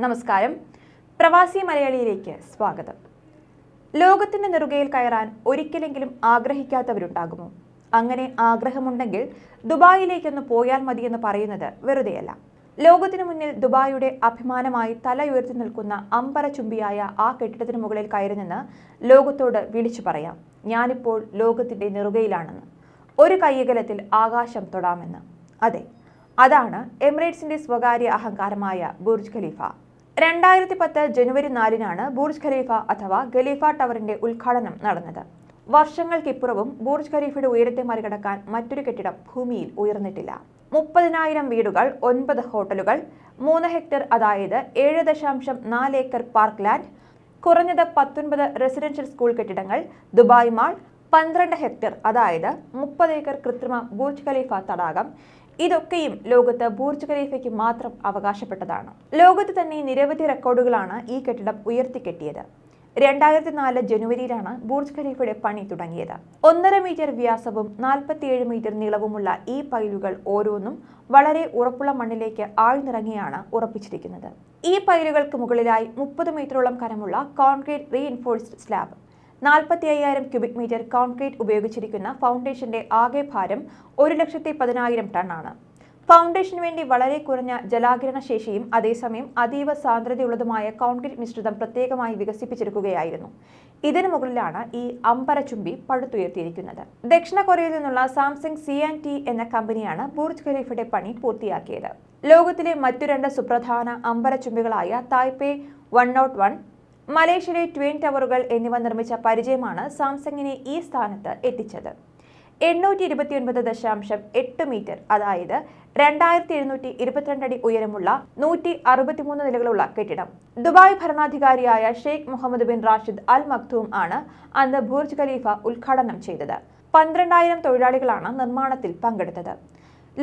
നമസ്കാരം. പ്രവാസി മലയാളിയിലേക്ക് സ്വാഗതം. ലോകത്തിന്റെ നെറുകയിൽ കയറാൻ ഒരിക്കലെങ്കിലും ആഗ്രഹിക്കാത്തവരുണ്ടാകുമോ? അങ്ങനെ ആഗ്രഹമുണ്ടെങ്കിൽ ദുബായിലേക്കൊന്ന് പോയാൽ മതിയെന്ന് പറയുന്നത് വെറുതെയല്ല. ലോകത്തിനു മുന്നിൽ ദുബായിയുടെ അഭിമാനമായി തല ഉയർത്തി നിൽക്കുന്ന അമ്പര ചുംബിയായ ആ കെട്ടിടത്തിന് മുകളിൽ കയറി നിന്ന് ലോകത്തോട് വിളിച്ചു പറയാം. ഞാനിപ്പോൾ ലോകത്തിന്റെ നെറുകയിലാണെന്ന്. ഒരു കയ്യകലത്തിൽ ആകാശം തൊടാമെന്ന്. അതെ അതാണ് എമിറേറ്റ്സിന്റെ സ്വകാര്യ അഹങ്കാരമായ ബുർജ് ഖലീഫ. രണ്ടായിരത്തി പത്ത് ജനുവരി നാലിനാണ് ബൂർജ് ഖലീഫ അഥവാ ഖലീഫ ടവറിന്റെ ഉദ്ഘാടനം നടന്നത്. വർഷങ്ങൾക്കിപ്പുറവും ബൂർജ് ഖലീഫയുടെ ഉയരത്തെ മറികടക്കാൻ മറ്റൊരു കെട്ടിടം ഭൂമിയിൽ ഉയർന്നിട്ടില്ല. മുപ്പതിനായിരം വീടുകൾ ഒൻപത് ഹോട്ടലുകൾ മൂന്ന് ഹെക്ടർ അതായത് ഏഴ് ദശാംശം നാല് ഏക്കർ പാർക്ക് ലാൻഡ് കുറഞ്ഞത് പത്തൊൻപത് റെസിഡൻഷ്യൽ സ്കൂൾ കെട്ടിടങ്ങൾ ദുബായ് മാൾ പന്ത്രണ്ട് ഹെക്ടർ അതായത് മുപ്പത് ഏക്കർ കൃത്രിമ ബൂർജ് ഖലീഫ തടാകം ഇതൊക്കെയും ലോകത്ത് ബൂർജ് ഖലീഫയ്ക്ക് മാത്രം അവകാശപ്പെട്ടതാണ്. ലോകത്ത് തന്നെ നിരവധി റെക്കോർഡുകളാണ് ഈ കെട്ടിടം ഉയർത്തിക്കെട്ടിയത്. രണ്ടായിരത്തി നാല് ജനുവരിയിലാണ് ബൂർജ് ഖലീഫയുടെ പണി തുടങ്ങിയത്. ഒന്നര മീറ്റർ വ്യാസവും നാൽപ്പത്തിയേഴ് മീറ്റർ നീളവുമുള്ള ഈ പൈലുകൾ ഓരോന്നും വളരെ ഉറപ്പുള്ള മണ്ണിലേക്ക് ആഴ്ന്നിറങ്ങിയാണ് ഉറപ്പിച്ചിരിക്കുന്നത്. ഈ പൈലുകൾക്ക് മുകളിലായി മുപ്പത് മീറ്ററോളം കനമുള്ള കോൺക്രീറ്റ് റീഇൻഫോഴ്സ്ഡ് സ്ലാബ് നാൽപ്പത്തി അയ്യായിരം ക്യൂബിക് മീറ്റർ കോൺക്രീറ്റ് ഉപയോഗിച്ചിരിക്കുന്ന ഫൗണ്ടേഷന്റെ ആകെ ഭാരം ഒരു ലക്ഷത്തി പതിനായിരം ടണ്ണാണ്. ഫൗണ്ടേഷന് വേണ്ടി വളരെ കുറഞ്ഞ ജലാകിരണ ശേഷിയും അതേസമയം അതീവ സാന്ദ്രതയുള്ളതുമായ കോൺക്രീറ്റ് മിശ്രിതം പ്രത്യേകമായി വികസിപ്പിച്ചെടുക്കുകയായിരുന്നു. ഇതിനു മുകളിലാണ് ഈ അമ്പരചുംബി പടുത്തുയർത്തിയിരിക്കുന്നത്. ദക്ഷിണ കൊറിയയിൽ നിന്നുള്ള സാംസങ് സി ആൻഡ് ടി എന്ന കമ്പനിയാണ് ബൂർജ് ഖലീഫയുടെ പണി പൂർത്തിയാക്കിയത്. ലോകത്തിലെ മറ്റു രണ്ട് സുപ്രധാന അമ്പരചുംബികളായ തായ്പേ വൺ നോട്ട് വൺ മലേഷ്യയിലെ ട്വിൻ ടവറുകൾ എന്നിവ നിർമ്മിച്ച പരിചയമാണ് സാംസങ്ങിനെ ഈ സ്ഥാനത്ത് എത്തിച്ചത്. എണ്ണൂറ്റി ഇരുപത്തിയൊൻപത് ദശാംശം എട്ട് മീറ്റർ അതായത് രണ്ടായിരത്തി എഴുന്നൂറ്റി ഇരുപത്തിരണ്ട് അടി ഉയരമുള്ള നൂറ്റി അറുപത്തിമൂന്ന് നിലകളുള്ള കെട്ടിടം. ദുബായ് ഭരണാധികാരിയായ Sheikh Mohammed bin Rashid Al Maktoum ആണ് അന്ന് ബുർജ് ഖലീഫ ഉദ്ഘാടനം ചെയ്തത്. പന്ത്രണ്ടായിരം തൊഴിലാളികളാണ് നിർമ്മാണത്തിൽ പങ്കെടുത്തത്.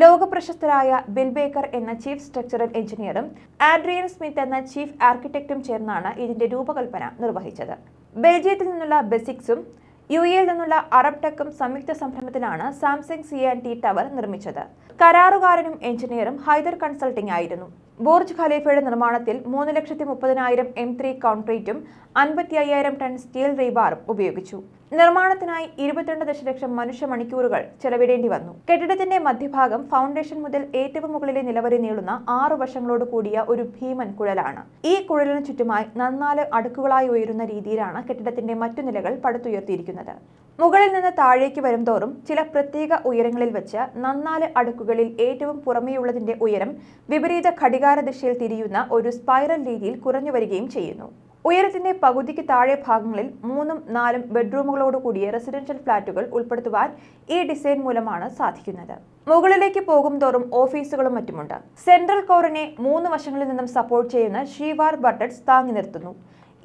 ലോകപ്രശസ്തരായ ബിൽ ബേക്കർ എന്ന ചീഫ് സ്ട്രക്ചറൽ എഞ്ചിനീയറും ആഡ്രിയൻ സ്മിത്ത് എന്ന ചീഫ് ആർക്കിടെക്റ്റും ചേർന്നാണ് ഇതിന്റെ രൂപകൽപ്പന നിർവഹിച്ചത്. ബെൽജിയത്തിൽ നിന്നുള്ള ബെസിക്സും യു എയിൽ നിന്നുള്ള അറബ് ടെക്കും സംയുക്ത സംരംഭത്തിലാണ് Samsung C and T tower നിർമ്മിച്ചത്. കരാറുകാരനും എഞ്ചിനീയറും ഹൈദർ കൺസൾട്ടിംഗ് ആയിരുന്നു. ബുർജ് ഖലീഫയുടെ നിർമ്മാണത്തിൽ മൂന്ന് ലക്ഷത്തി മുപ്പതിനായിരം എം ത്രീ കോൺക്രീറ്റും അൻപത്തി അയ്യായിരം ടൺ സ്റ്റീൽ റീബാറും ഉപയോഗിച്ചു. നിർമ്മാണത്തിനായി ഇരുപത്തിരണ്ട് ദശലക്ഷം മനുഷ്യ മണിക്കൂറുകൾ ചെലവിടേണ്ടി വന്നു. കെട്ടിടത്തിന്റെ മധ്യഭാഗം ഫൗണ്ടേഷൻ മുതൽ ഏറ്റവും മുകളിലെ നിലവരെ നീളുന്ന ആറു വശങ്ങളോട് കൂടിയ ഒരു ഭീമൻ കുഴലാണ്. ഈ കുഴലിന് ചുറ്റുമായി നന്നാൽ അടുക്കുകളായി ഉയരുന്ന രീതിയിലാണ് കെട്ടിടത്തിന്റെ മറ്റു നിലകൾ പടുത്തുയർത്തിയിരിക്കുന്നത്. മുകളിൽ നിന്ന് താഴേക്ക് വരുംതോറും ചില പ്രത്യേക ഉയരങ്ങളിൽ വെച്ച് നന്നാൽ അടുക്കുകളിൽ ഏറ്റവും പുറമേയുള്ളതിന്റെ ഉയരം വിപരീത ഘടികാര ദിശയിൽ തിരിയുന്ന ഒരു സ്പൈറൽ രീതിയിൽ കുറഞ്ഞു വരികയും ചെയ്യുന്നു. ഉയരത്തിന്റെ പകുതിക്ക് താഴെ ഭാഗങ്ങളിൽ മൂന്നും നാലും ബെഡ്റൂമുകളോട് കൂടിയ റെസിഡൻഷ്യൽ ഫ്ളാറ്റുകൾ ഉൾപ്പെടുത്തുവാൻ ഈ ഡിസൈൻ മൂലമാണ് സാധിക്കുന്നത്. മുകളിലേക്ക് പോകും തോറും ഓഫീസുകളും മറ്റുമുണ്ട്. സെൻട്രൽ കോറിനെ മൂന്ന് വശങ്ങളിൽ നിന്നും സപ്പോർട്ട് ചെയ്യുന്ന ഷീവാർ ബട്ടഡ്സ് താങ്ങി നിർത്തുന്നു.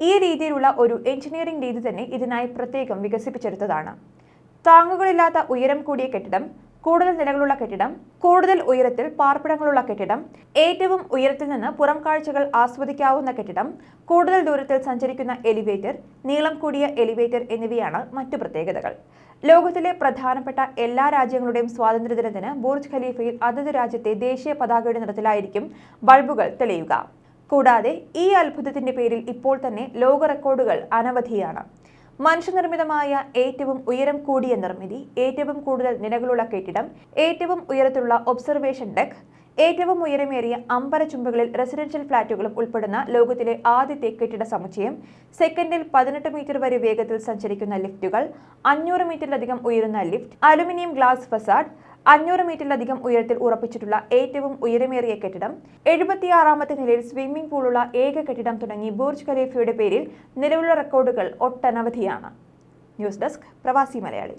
ഈ രീതിയിലുള്ള ഒരു എഞ്ചിനീയറിംഗ് രീതി തന്നെ ഇതിനായി പ്രത്യേകം വികസിപ്പിച്ചെടുത്തതാണ്. താങ്ങുകളില്ലാത്ത ഉയരം കൂടിയ കെട്ടിടം കൂടുതൽ നിലകളുള്ള കെട്ടിടം കൂടുതൽ ഉയരത്തിൽ പാർപ്പിടങ്ങളുള്ള കെട്ടിടം ഏറ്റവും ഉയരത്തിൽ നിന്ന് പുറം കാഴ്ചകൾ ആസ്വദിക്കാവുന്ന കെട്ടിടം കൂടുതൽ ദൂരത്തിൽ സഞ്ചരിക്കുന്ന എലിവേറ്റർ നീളം കൂടിയ എലിവേറ്റർ എന്നിവയാണ് മറ്റു പ്രത്യേകതകൾ. ലോകത്തിലെ പ്രധാനപ്പെട്ട എല്ലാ രാജ്യങ്ങളുടെയും സ്വാതന്ത്ര്യദിനത്തിന് ബുർജ് ഖലീഫയിൽ അതത് രാജ്യത്തെ ദേശീയ പതാകയുടെ നിറത്തിലായിരിക്കും ബൾബുകൾ തെളിയുക. കൂടാതെ ഈ അത്ഭുതത്തിന്റെ പേരിൽ ഇപ്പോൾ തന്നെ ലോക റെക്കോർഡുകൾ അനവധിയാണ്. മനുഷ്യനിർമ്മിതമായ ഏറ്റവും ഉയരം കൂടിയ നിർമ്മിതി ഏറ്റവും കൂടുതൽ നിലകളുള്ള കെട്ടിടം ഏറ്റവും ഉയരത്തിലുള്ള ഒബ്സർവേഷൻ ഡെക്ക് ഏറ്റവും ഉയരമേറിയ അമ്പര ചുംബകളിൽ റെസിഡൻഷ്യൽ ഫ്ളാറ്റുകളും ഉൾപ്പെടുന്ന ലോകത്തിലെ ആദ്യത്തെ കെട്ടിട സമുച്ചയം സെക്കൻഡിൽ പതിനെട്ട് മീറ്റർ വരെ വേഗത്തിൽ സഞ്ചരിക്കുന്ന ലിഫ്റ്റുകൾ അഞ്ഞൂറ് മീറ്ററിലധികം ഉയരുന്ന ലിഫ്റ്റ് അലുമിനിയം ഗ്ലാസ് ഫസാഡ് അഞ്ഞൂറ് മീറ്ററിലധികം ഉയരത്തിൽ ഉറപ്പിച്ചിട്ടുള്ള ഏറ്റവും ഉയരമേറിയ കെട്ടിടം എഴുപത്തിയാറാമത്തെ നിലയിൽ സ്വിമ്മിംഗ് പൂളുള്ള ഏക കെട്ടിടം തുടങ്ങി ബുർജ് ഖലീഫയുടെ പേരിൽ നിലവിലുള്ള റെക്കോർഡുകൾ ഒട്ടനവധിയാണ്. ന്യൂസ് ഡെസ്ക് പ്രവാസി മലയാളി.